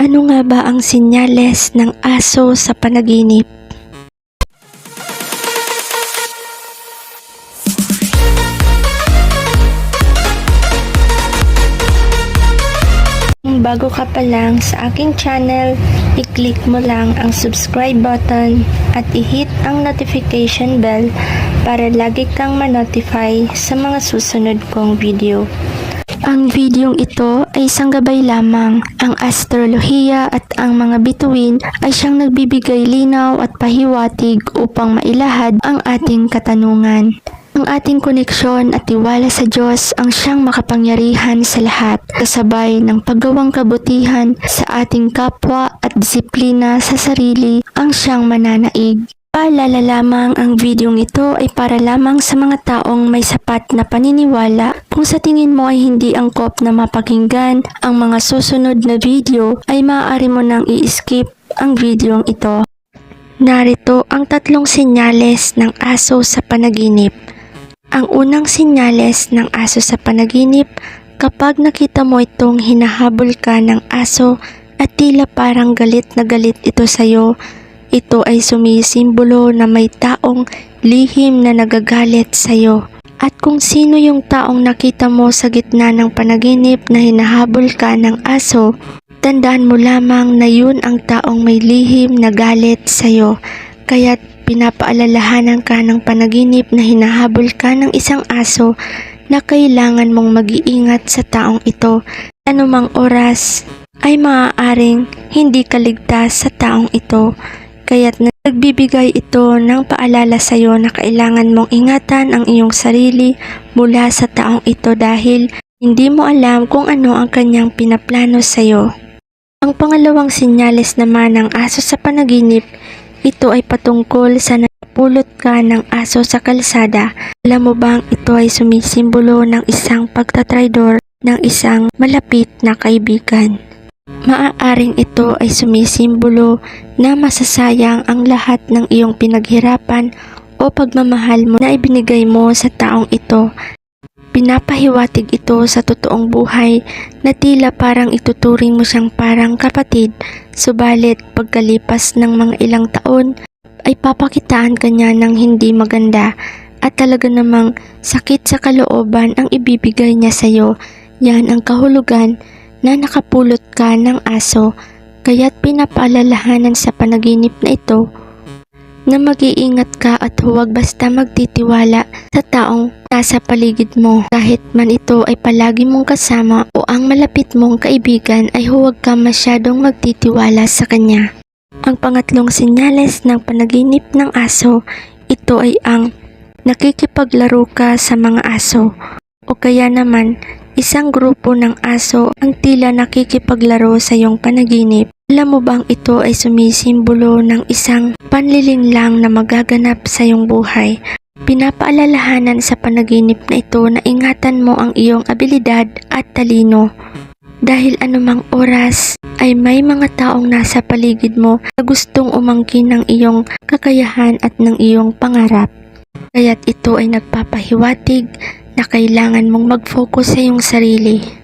Ano nga ba ang sinyales ng aso sa panaginip? Kung bago ka pa lang sa aking channel, i-click mo lang ang subscribe button at i-hit ang notification bell para lagi kang ma-notify sa mga susunod kong video. Ang videong ito ay isang gabay lamang. Ang astrolohiya at ang mga bituin ay siyang nagbibigay linaw at pahiwatig upang mailahad ang ating katanungan. Ang ating koneksyon at tiwala sa Diyos ang siyang makapangyarihan sa lahat, kasabay ng paggawang kabutihan sa ating kapwa at disiplina sa sarili ang siyang mananaig. Paalala lamang ang videong ito ay para lamang sa mga taong may sapat na paniniwala. Kung sa tingin mo ay hindi angkop na mapakinggan ang mga susunod na video ay maaari mo nang i-skip ang videong ito. Narito ang tatlong senyales ng aso sa panaginip. Ang unang senyales ng aso sa panaginip kapag nakita mo itong hinahabol ka ng aso at tila parang galit na galit ito sa'yo, ito ay sumisimbolo na may taong lihim na nagagalit sa'yo. At kung sino yung taong nakita mo sa gitna ng panaginip na hinahabol ka ng aso, tandaan mo lamang na yun ang taong may lihim na galit sa'yo. Kaya't pinapaalalahanan ka ng panaginip na hinahabol ka ng isang aso na kailangan mong mag-iingat sa taong ito. Anumang oras ay maaaring hindi kaligtas sa taong ito. Kaya't nagbibigay ito ng paalala sa iyo na kailangan mong ingatan ang iyong sarili mula sa taong ito dahil hindi mo alam kung ano ang kanyang pinaplano sa iyo. Ang pangalawang sinyales naman ng aso sa panaginip, ito ay patungkol sa napulot ka ng aso sa kalsada. Alam mo bang ito ay sumisimbolo ng isang pagtatraidor ng isang malapit na kaibigan? Maaaring ito ay sumisimbolo na masasayang ang lahat ng iyong pinaghirapan o pagmamahal mo na ibinigay mo sa taong ito. Pinapahiwatig ito sa totoong buhay na tila parang ituturing mo siyang parang kapatid, subalit pagkalipas ng mga ilang taon ay papakitaan ka niya ng hindi maganda at talaga namang sakit sa kalooban ang ibibigay niya sa iyo. Yan ang kahulugan na nakapulot ka ng aso, kaya't pinapaalalahanan sa panaginip na ito na mag-iingat ka at huwag basta magtitiwala sa taong nasa paligid mo. Kahit man ito ay palagi mong kasama o ang malapit mong kaibigan ay huwag ka masyadong magtitiwala sa kanya. Ang pangatlong senyales ng panaginip ng aso, ito ay ang nakikipaglaro ka sa mga aso o kaya naman isang grupo ng aso ang tila nakikipaglaro sa iyong panaginip. Alam mo bang ito ay sumisimbolo ng isang panlilinlang na magaganap sa iyong buhay? Pinapaalalahanan sa panaginip na ito na ingatan mo ang iyong abilidad at talino. Dahil anumang oras ay may mga taong nasa paligid mo na gustong umangkin ng iyong kakayahan at ng iyong pangarap. Kaya't ito ay nagpapahiwatig na kailangan mong mag-focus sa iyong sarili.